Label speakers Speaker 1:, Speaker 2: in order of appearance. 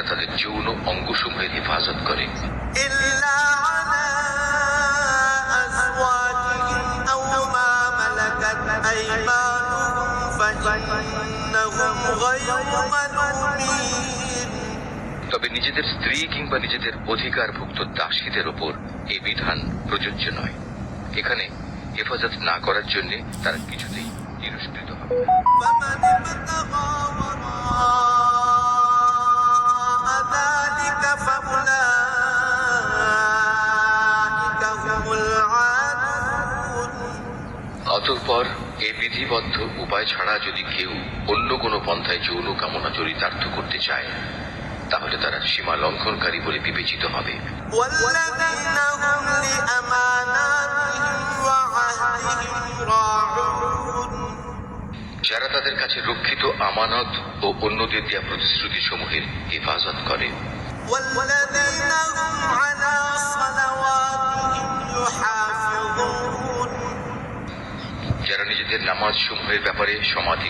Speaker 1: তারা তাদের যৌন অঙ্গসমূহের হেফাজত করে। তবে নিজেদের স্ত্রী কিংবা নিজেদের অধিকার ভুক্ত দাসীদের ওপর এ বিধান প্রযোজ্য নয়। এখানে হেফাজত না করার জন্য তারা কিছুতেই তিরস্কৃত হবে অতঃপর এ বিধিবদ্ধ উপায় ছাড়া যদি কেউ অন্য কোনো পন্থায় যৌন কামনা চরিতার্থ করতে চায় তাহলে তারা সীমা লঙ্ঘনকারী বলে বিবেচিত হবে। যারা তাদের কাছে রক্ষিত আমানত ও অন্যদের দেওয়া প্রতিশ্রুতি সমূহের হেফাজত করে। যারা নিজেদের নামাজ সমূহের ব্যাপারে সমাধি